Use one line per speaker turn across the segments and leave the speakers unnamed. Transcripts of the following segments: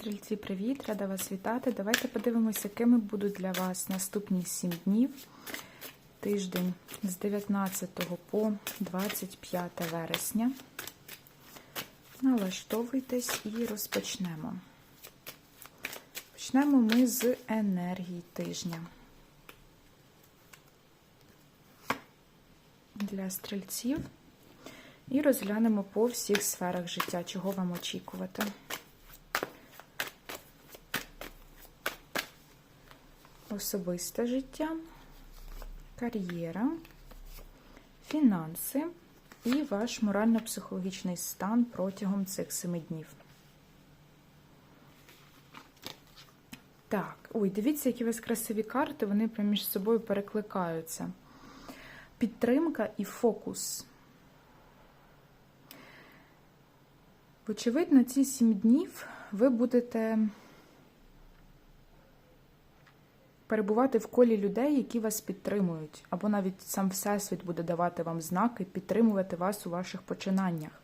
Стрільці, привіт! Рада вас вітати. Давайте подивимося, якими будуть для вас наступні 7 днів. Тиждень з 19 по 25 вересня. Налаштовуйтесь і розпочнемо. Почнемо ми з енергії тижня. Для стрільців. І розглянемо по всіх сферах життя, чого вам очікувати. Особисте життя, кар'єра, фінанси і ваш морально-психологічний стан протягом цих семи днів. Так, ой, дивіться, які у вас красиві карти, вони прямо між собою перекликаються. Підтримка і фокус. Вочевидь, на ці сім днів ви будете перебувати в колі людей, які вас підтримують, або навіть сам Всесвіт буде давати вам знаки, підтримувати вас у ваших починаннях.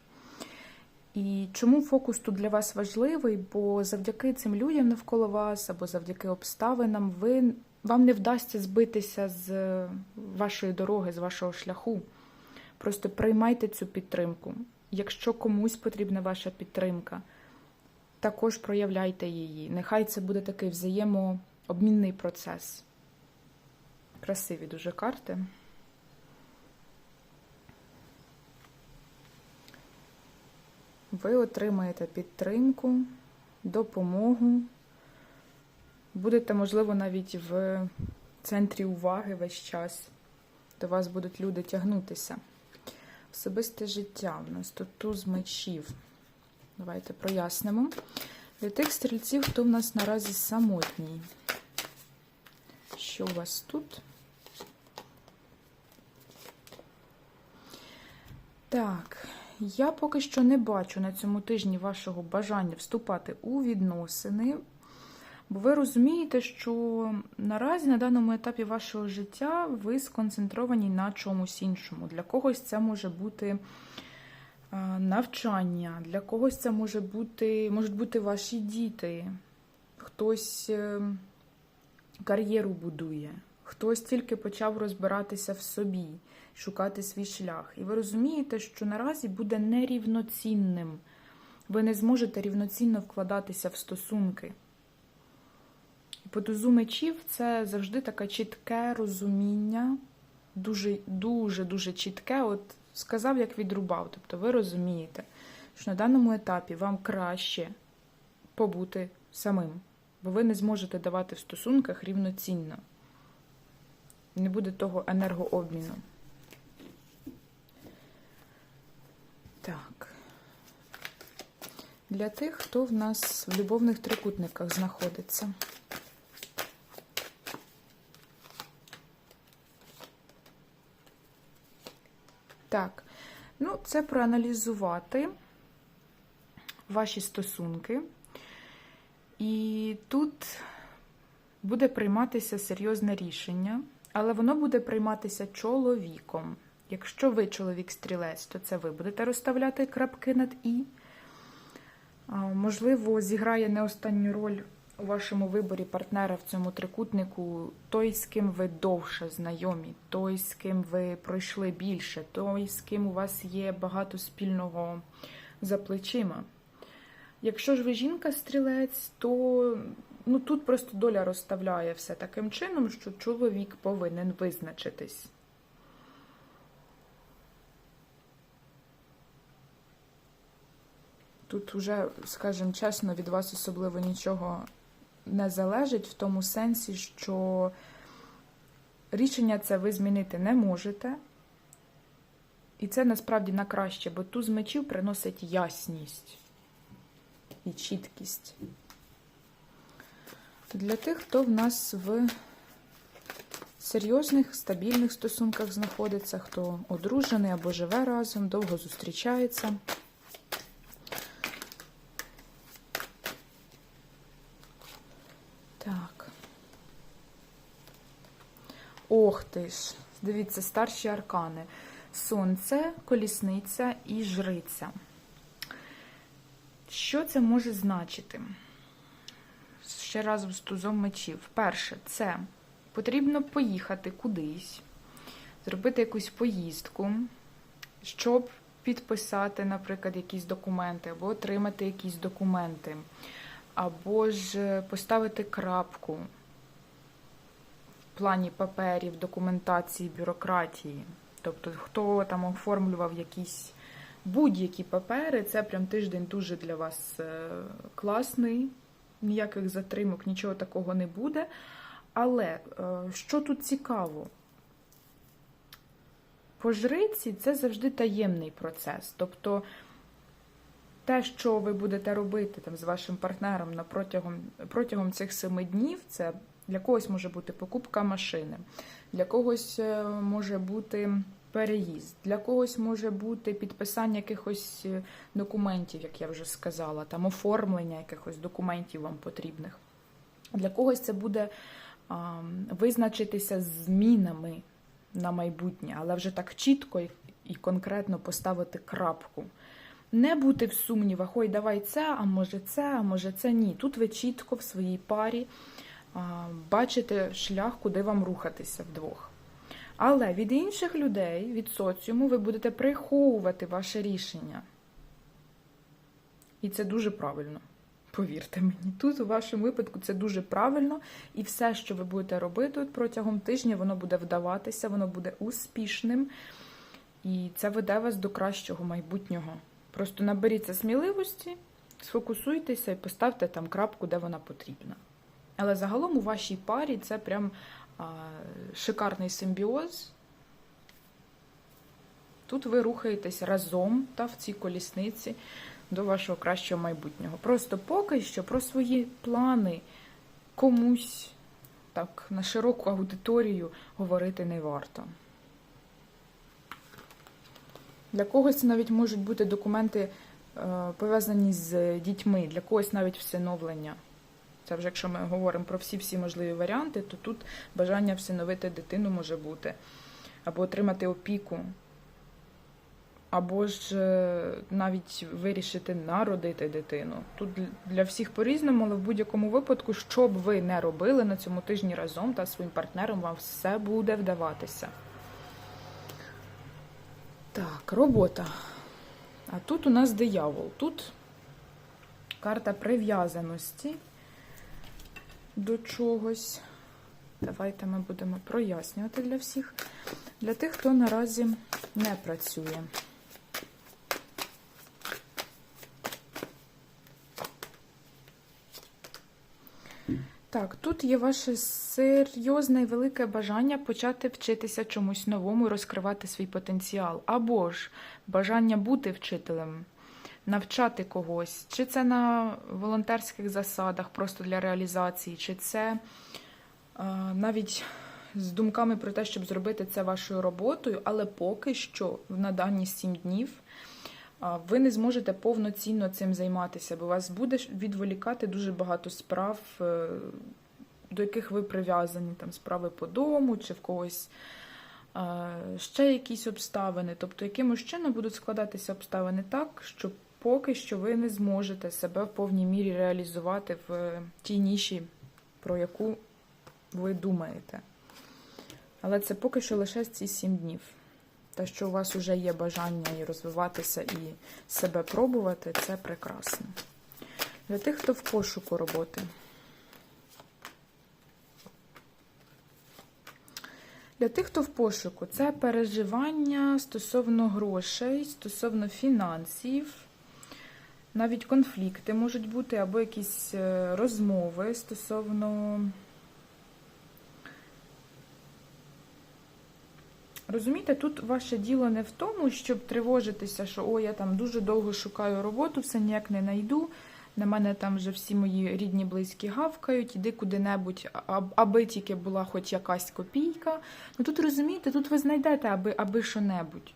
І чому фокус тут для вас важливий? Бо завдяки цим людям навколо вас, або завдяки обставинам, ви, вам не вдасться збитися з вашої дороги, з вашого шляху. Просто приймайте цю підтримку. Якщо комусь потрібна ваша підтримка, також проявляйте її. Нехай це буде такий взаємообмінний процес. Красиві дуже карти. Ви отримаєте підтримку, допомогу. Будете, можливо, навіть в центрі уваги весь час. До вас будуть люди тягнутися. Особисте життя. У нас тут туз мечів. Давайте прояснимо. Для тих стрільців, хто в нас наразі самотній. Що у вас тут? Так, я поки що не бачу на цьому тижні вашого бажання вступати у відносини. Бо ви розумієте, що наразі на даному етапі вашого життя ви сконцентровані на чомусь іншому. Для когось це може бути навчання, для когось це може бути, можуть бути ваші діти, хтось е, кар'єру будує, хтось тільки почав розбиратися в собі, шукати свій шлях. І ви розумієте, що наразі буде нерівноцінним. Ви не зможете рівноцінно вкладатися в стосунки. По тузу мечів це завжди таке чітке розуміння, дуже дуже дуже чітке. От сказав, як відрубав. Тобто ви розумієте, що на даному етапі вам краще побути самим, бо ви не зможете давати в стосунках рівноцінно. Не буде того енергообміну. Так. Для тих, хто в нас в любовних трикутниках знаходиться. Так, ну, це проаналізувати ваші стосунки. І тут буде прийматися серйозне рішення, але воно буде прийматися чоловіком. Якщо ви чоловік-стрілець, то це ви будете розставляти крапки над І. Можливо, зіграє не останню роль у вашому виборі партнера в цьому трикутнику той, з ким ви довше знайомі, той, з ким ви пройшли більше, той, з ким у вас є багато спільного за плечима. Якщо ж ви жінка-стрілець, то ну, тут просто доля розставляє все таким чином, що чоловік повинен визначитись. Тут вже, скажімо чесно, від вас особливо нічого не залежить в тому сенсі, що рішення це ви змінити не можете. І це насправді на краще, бо туз мечів приносить ясність і чіткість. Для тих, хто в нас в серйозних, стабільних стосунках знаходиться, хто одружений або живе разом, довго зустрічається. Так. Ох ти ж, дивіться, старші аркани. Сонце, колісниця і жриця. Що це може значити? ще раз з тузом мечів. Перше, це потрібно поїхати кудись, зробити якусь поїздку, щоб підписати, наприклад, якісь документи, або отримати якісь документи, або ж поставити крапку плані паперів, документації, бюрократії. Тобто, хто там оформлював якісь будь-які папери, це прям тиждень дуже для вас е, класний, ніяких затримок, нічого такого не буде. Але е, що тут цікаво? По жриці це завжди таємний процес. Тобто те, що ви будете робити там, з вашим партнером протягом, протягом цих семи днів, це для когось може бути покупка машини, для когось е, може бути переїзд, для когось може бути підписання якихось е, документів, як я вже сказала, там оформлення якихось документів вам потрібних. Для когось це буде а, визначитися змінами на майбутнє, але вже так чітко і, конкретно поставити крапку. Не бути в сумнівах, ой, давай це, а може це, а може це ні. Тут ви чітко в своїй парі бачите шлях, куди вам рухатися вдвох. Але від інших людей, від соціуму, ви будете приховувати ваше рішення. І це дуже правильно. Повірте мені, тут у вашому випадку це дуже правильно, і все, що ви будете робити протягом тижня, воно буде вдаватися, воно буде успішним, і це веде вас до кращого майбутнього. Просто наберіться сміливості, сфокусуйтеся і поставте там крапку, де вона потрібна. Але загалом у вашій парі це прям а, шикарний симбіоз. Тут ви рухаєтесь разом та в цій колісниці до вашого кращого майбутнього. Просто поки що про свої плани комусь так на широку аудиторію говорити не варто. Для когось це навіть можуть бути документи е, пов'язані з дітьми, для когось навіть всиновлення. Це вже якщо ми говоримо про всі-всі можливі варіанти, то тут бажання всиновити дитину може бути, або отримати опіку, або ж е, навіть вирішити народити дитину. Тут для всіх по-різному, але в будь-якому випадку, що б ви не робили на цьому тижні разом та своїм партнером, вам все буде вдаватися. Так, робота. А тут у нас диявол. Тут карта прив'язаності до чогось. Давайте ми будемо прояснювати для всіх. Для тих, хто наразі не працює. Так, тут є ваше серйозне і велике бажання почати вчитися чомусь новому і розкривати свій потенціал. Або ж бажання бути вчителем, навчати когось, чи це на волонтерських засадах, просто для реалізації, чи це а, навіть з думками про те, щоб зробити це вашою роботою, але поки що на дані 7 днів ви не зможете повноцінно цим займатися, бо вас буде відволікати дуже багато справ, е, до яких ви прив'язані, там справи по дому чи в когось ще якісь обставини. Тобто, якимось чином будуть складатися обставини так, що поки що ви не зможете себе в повній мірі реалізувати в тій ніші, про яку ви думаєте. Але це поки що лише ці 7 днів. Те, що у вас вже є бажання і розвиватися, і себе пробувати, це прекрасно. Для тих, хто в пошуку роботи. Для тих, хто в пошуку, це переживання стосовно грошей, стосовно фінансів, навіть конфлікти можуть бути, або якісь е, розмови стосовно. Розумієте, тут ваше діло не в тому, щоб тривожитися, що о, я там дуже довго шукаю роботу, все ніяк не знайду. На мене там вже всі мої рідні, близькі гавкають, іди куди-небудь, аби тільки була хоч якась копійка. Ну тут розумієте, тут ви знайдете аби аби що-небудь.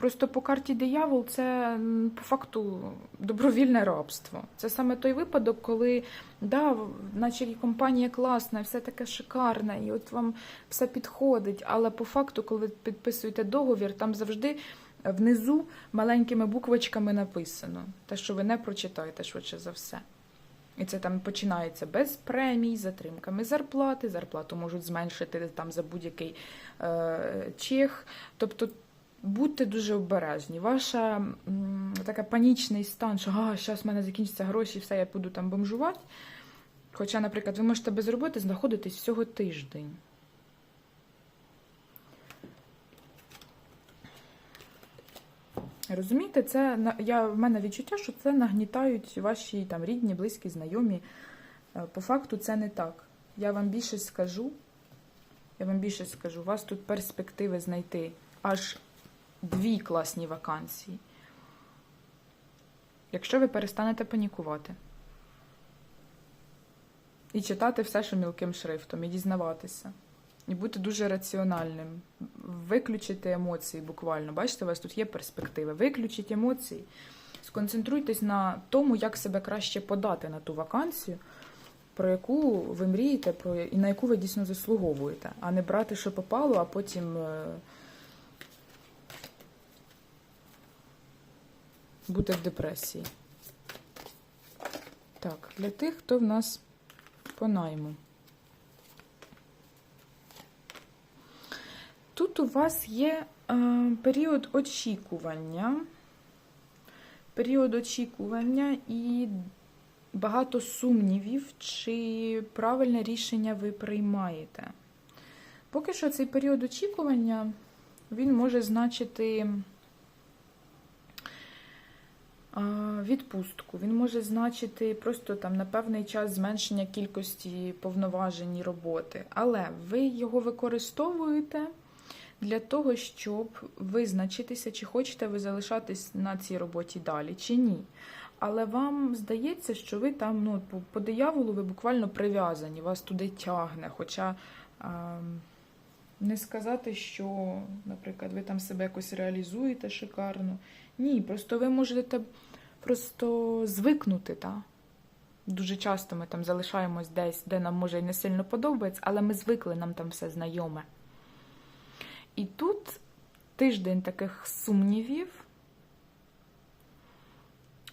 Просто по карті диявол це по факту добровільне рабство. Це саме той випадок, коли да, наче компанія класна, все таке шикарне, і от вам все підходить. Але по факту, коли підписуєте договір, там завжди внизу маленькими буквочками написано те, що ви не прочитаєте швидше за все. І це там починається без премій, затримками зарплати. Зарплату можуть зменшити там за будь-який е, чех. Тобто будьте дуже обережні. Ваша така панічний стан, що а, зараз в мене закінчаться гроші, все, я буду там бомжувати. Хоча, наприклад, ви можете без роботи знаходитись всього тиждень. Розумієте, це я, в мене відчуття, що це нагнітають ваші там рідні, близькі, знайомі. Е, По факту це не так. Я вам більше скажу. Я вам більше скажу, у вас тут перспективи знайти аж дві класні вакансії. Якщо ви перестанете панікувати. І читати все, що мілким шрифтом, і дізнаватися. І бути дуже раціональним. Виключити емоції буквально. Бачите, у вас тут є перспективи. Виключіть емоції. Сконцентруйтесь на тому, як себе краще подати на ту вакансію, про яку ви мрієте, про і на яку ви дійсно заслуговуєте, а не брати, що попало, а потім бути в депресії. Так, для тих, хто в нас по найму. Тут у вас є е, період очікування. Період очікування і багато сумнівів, чи правильне рішення ви приймаєте. Поки що цей період очікування він може значити відпустку, він може значити просто там на певний час зменшення кількості повноважень і роботи. Але ви його використовуєте для того, щоб визначитися, чи хочете ви залишатись на цій роботі далі, чи ні. Але вам здається, що ви там ну, по, дияволу ви буквально прив'язані, вас туди тягне. Хоча а, не сказати, що, наприклад, ви там себе якось реалізуєте шикарно. Ні, просто ви можете просто звикнути. Та? Дуже часто ми там залишаємось десь, де нам може і не сильно подобається, але ми звикли, нам там все знайоме. І тут тиждень таких сумнівів,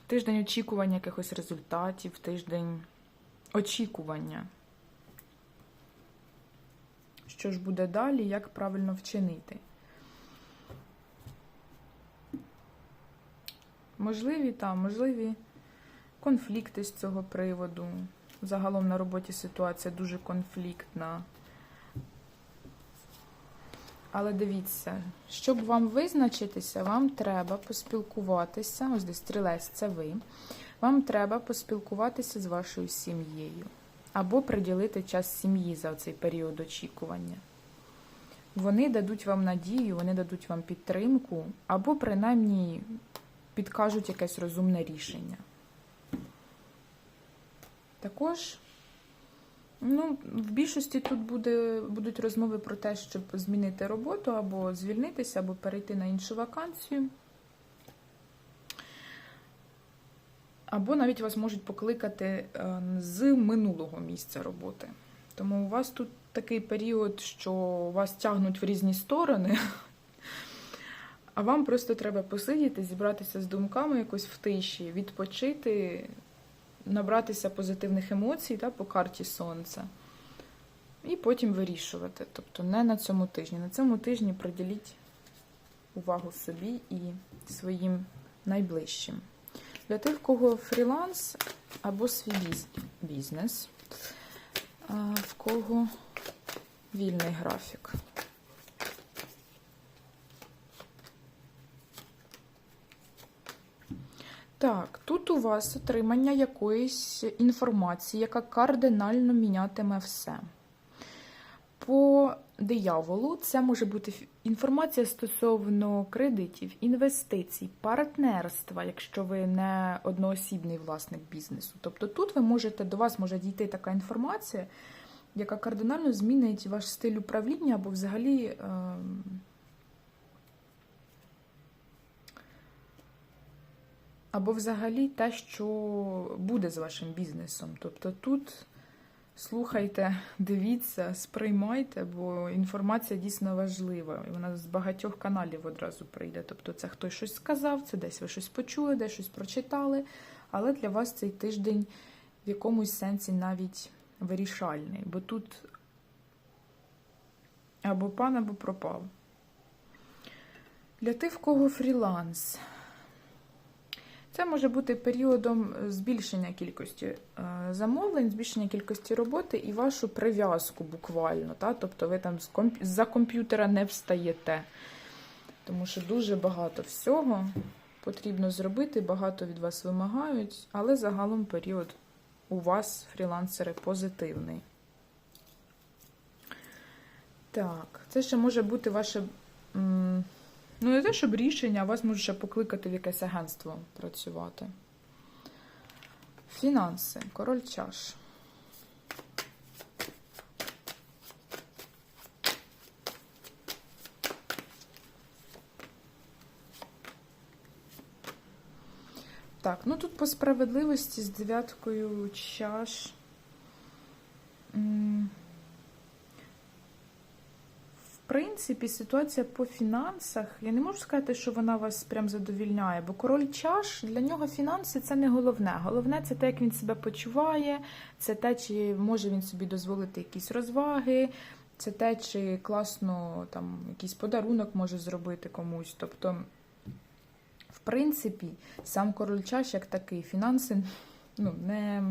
тиждень очікування якихось результатів, тиждень очікування. Що ж буде далі, як правильно вчинити. Можливі там, можливі конфлікти з цього приводу. Загалом на роботі ситуація дуже конфліктна. Але дивіться, щоб вам визначитися, вам треба поспілкуватися. Ось десь стрілець, це ви. Вам треба поспілкуватися з вашою сім'єю. Або приділити час сім'ї за цей період очікування. Вони дадуть вам надію, вони дадуть вам підтримку, або принаймні підкажуть якесь розумне рішення. Також. Ну, в більшості тут буде, будуть розмови про те, щоб змінити роботу, або звільнитися, або перейти на іншу вакансію. Або навіть вас можуть покликати е, з минулого місця роботи. Тому у вас тут такий період, що вас тягнуть в різні сторони, а вам просто треба посидіти, зібратися з думками якось в тиші, відпочити набратися позитивних емоцій та, по карті сонця. І потім вирішувати. Тобто не на цьому тижні. На цьому тижні приділіть увагу собі і своїм найближчим. Для тих, в кого фріланс або свій бізнес, в кого вільний графік. Так, тут у вас отримання якоїсь інформації, яка кардинально мінятиме все. По дияволу це може бути інформація стосовно кредитів, інвестицій, партнерства, якщо ви не одноосібний власник бізнесу. Тобто тут ви можете до вас може дійти така інформація, яка кардинально змінить ваш стиль управління або взагалі. Е Або взагалі те, що буде з вашим бізнесом. Тобто тут слухайте, дивіться, сприймайте, бо інформація дійсно важлива. І вона з багатьох каналів одразу прийде. Тобто, це хтось щось сказав, це десь ви щось почули, десь щось прочитали. Але для вас цей тиждень в якомусь сенсі навіть вирішальний, бо тут або пан, або пропав. Для тих, в кого фріланс. Це може бути періодом збільшення кількості е, замовлень, збільшення кількості роботи і вашу прив'язку буквально. Та? Тобто ви там з комп... за комп'ютера не встаєте. Тому що дуже багато всього потрібно зробити, багато від вас вимагають, але загалом період у вас, фрілансери, позитивний. Так, це ще може бути ваше. Ну, не те, щоб рішення, а вас може ще покликати в якесь агентство працювати. Фінанси, король чаш. Так, ну тут по справедливості з дев'яткою чаш. М, В принципі, ситуація по фінансах, я не можу сказати, що вона вас прям задовільняє, бо король чаш для нього фінанси це не головне. Головне це те, як він себе почуває, це те, чи може він собі дозволити якісь розваги, це те, чи класно там якийсь подарунок може зробити комусь. Тобто, в принципі, сам король чаш як такий фінанси ну, не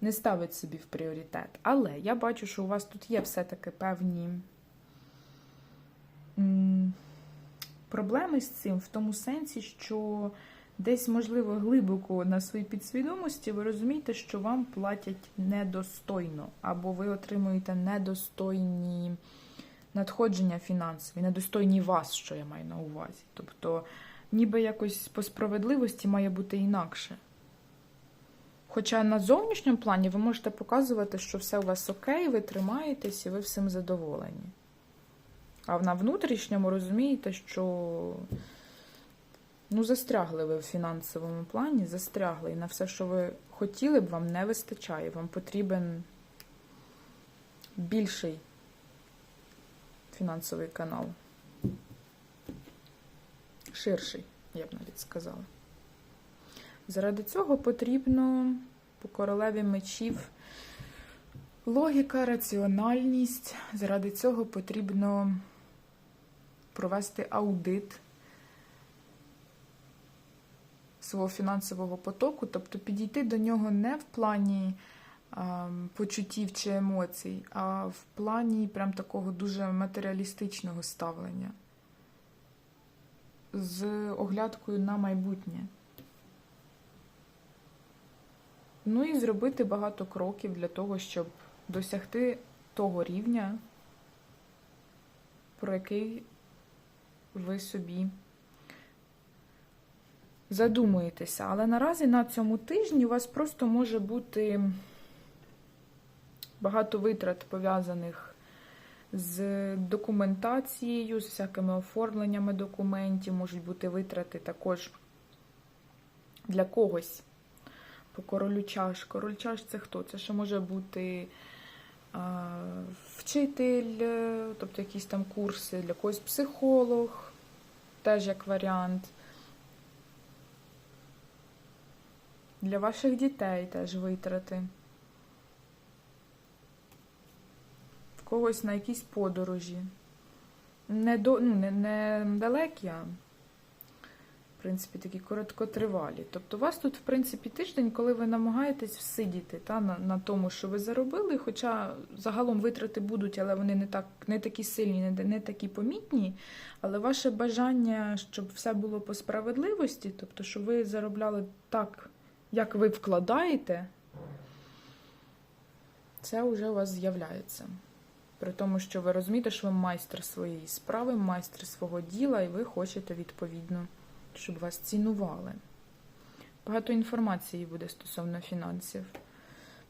не ставить собі в пріоритет. Але я бачу, що у вас тут є все-таки певні проблеми з цим, в тому сенсі, що десь, можливо, глибоко на своїй підсвідомості ви розумієте, що вам платять недостойно, або ви отримуєте недостойні надходження фінансові, недостойні вас, що я маю на увазі. Тобто, ніби якось по справедливості має бути інакше. Хоча на зовнішньому плані ви можете показувати, що все у вас окей, ви тримаєтесь і ви всім задоволені. А на внутрішньому розумієте, що ну, застрягли ви в фінансовому плані, застрягли. І на все, що ви хотіли б, вам не вистачає. Вам потрібен більший фінансовий канал. Ширший, я б навіть сказала. Заради цього потрібно по королеві мечів логіка, раціональність. Заради цього потрібно провести аудит свого фінансового потоку, тобто підійти до нього не в плані почуттів чи емоцій, а в плані прям такого дуже матеріалістичного ставлення з оглядкою на майбутнє. Ну і зробити багато кроків для того, щоб досягти того рівня, про який ви собі задумуєтеся. Але наразі на цьому тижні у вас просто може бути багато витрат пов'язаних з документацією, з всякими оформленнями документів, можуть бути витрати також для когось. По королю чаш. Король чаш це хто? Це ще може бути вчитель, тобто якісь там курси, для когось психолог, теж як варіант. Для ваших дітей теж витрати. В когось на якісь подорожі. Не, до, ну, не, не далекі, а принципі, такі короткотривалі. Тобто у вас тут, в принципі, тиждень, коли ви намагаєтесь всидіти та, на, на тому, що ви заробили, хоча загалом витрати будуть, але вони не так, не такі сильні, не, не такі помітні. Але ваше бажання, щоб все було по справедливості, тобто, щоб ви заробляли так, як ви вкладаєте, це вже у вас з'являється. При тому, що ви розумієте, що ви майстер своєї справи, майстер свого діла, і ви хочете відповідно щоб вас цінували. Багато інформації буде стосовно фінансів.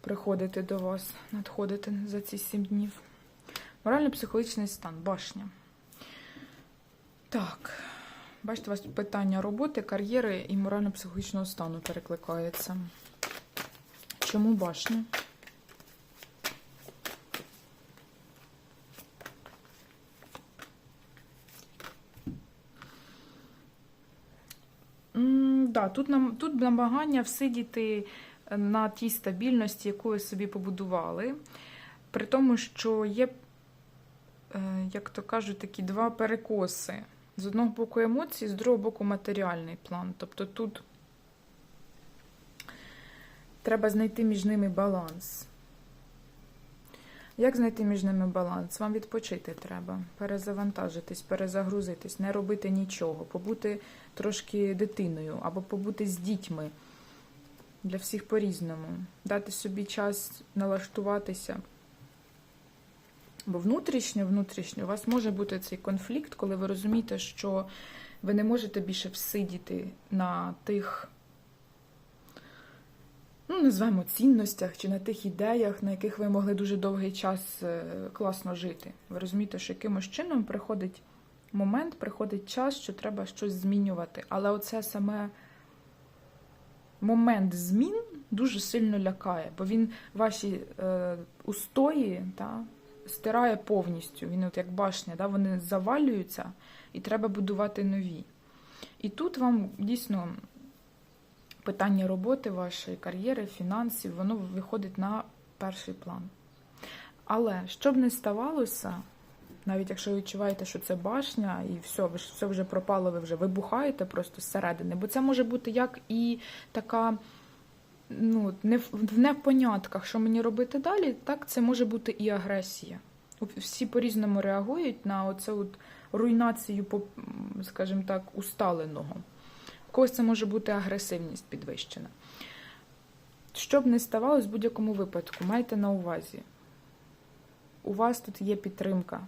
Приходити до вас, надходити за ці сім днів. Морально-психологічний стан, башня. Так, бачите, у вас питання роботи, кар'єри і морально-психологічного стану перекликається. Чому башня? М, да, тут, нам, тут намагання всидіти на тій стабільності, яку ви собі побудували. При тому, що є, е, як то кажуть, такі два перекоси. З одного боку емоції, з другого боку матеріальний план. Тобто тут треба знайти між ними баланс. Як знайти між ними баланс? Вам відпочити треба, перезавантажитись, перезагрузитись, не робити нічого, побути трошки дитиною або побути з дітьми. Для всіх по-різному. Дати собі час налаштуватися. Бо внутрішньо, внутрішньо у вас може бути цей конфлікт, коли ви розумієте, що ви не можете більше всидіти на тих, ну, називаємо, цінностях чи на тих ідеях, на яких ви могли дуже довгий час е, класно жити. Ви розумієте, що якимось чином приходить момент, приходить час, що треба щось змінювати. Але оце саме момент змін дуже сильно лякає, бо він ваші е, устої та, стирає повністю. Він, от як башня, да, вони завалюються, і треба будувати нові. І тут вам дійсно питання роботи вашої, кар'єри, фінансів, воно виходить на перший план. Але що б не ставалося, навіть якщо ви відчуваєте, що це башня, і все, ви ж все вже пропало, ви вже вибухаєте просто зсередини. Бо це може бути як і така, ну, не в, в непонятках, що мені робити далі, так це може бути і агресія. Всі по-різному реагують на оцю от руйнацію, скажімо так, усталеного. Когось це може бути агресивність підвищена. Що б не ставалось в будь-якому випадку, майте на увазі. У вас тут є підтримка.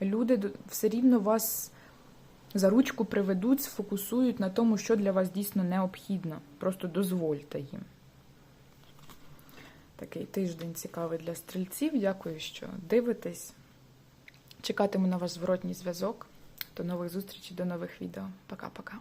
Люди все рівно вас за ручку приведуть, сфокусують на тому, що для вас дійсно необхідно. Просто дозвольте їм. Такий тиждень цікавий для стрільців. Дякую, що дивитесь. Чекатиму на ваш зворотній зв'язок. До нових зустрічей, до нових відео. Пока-пока.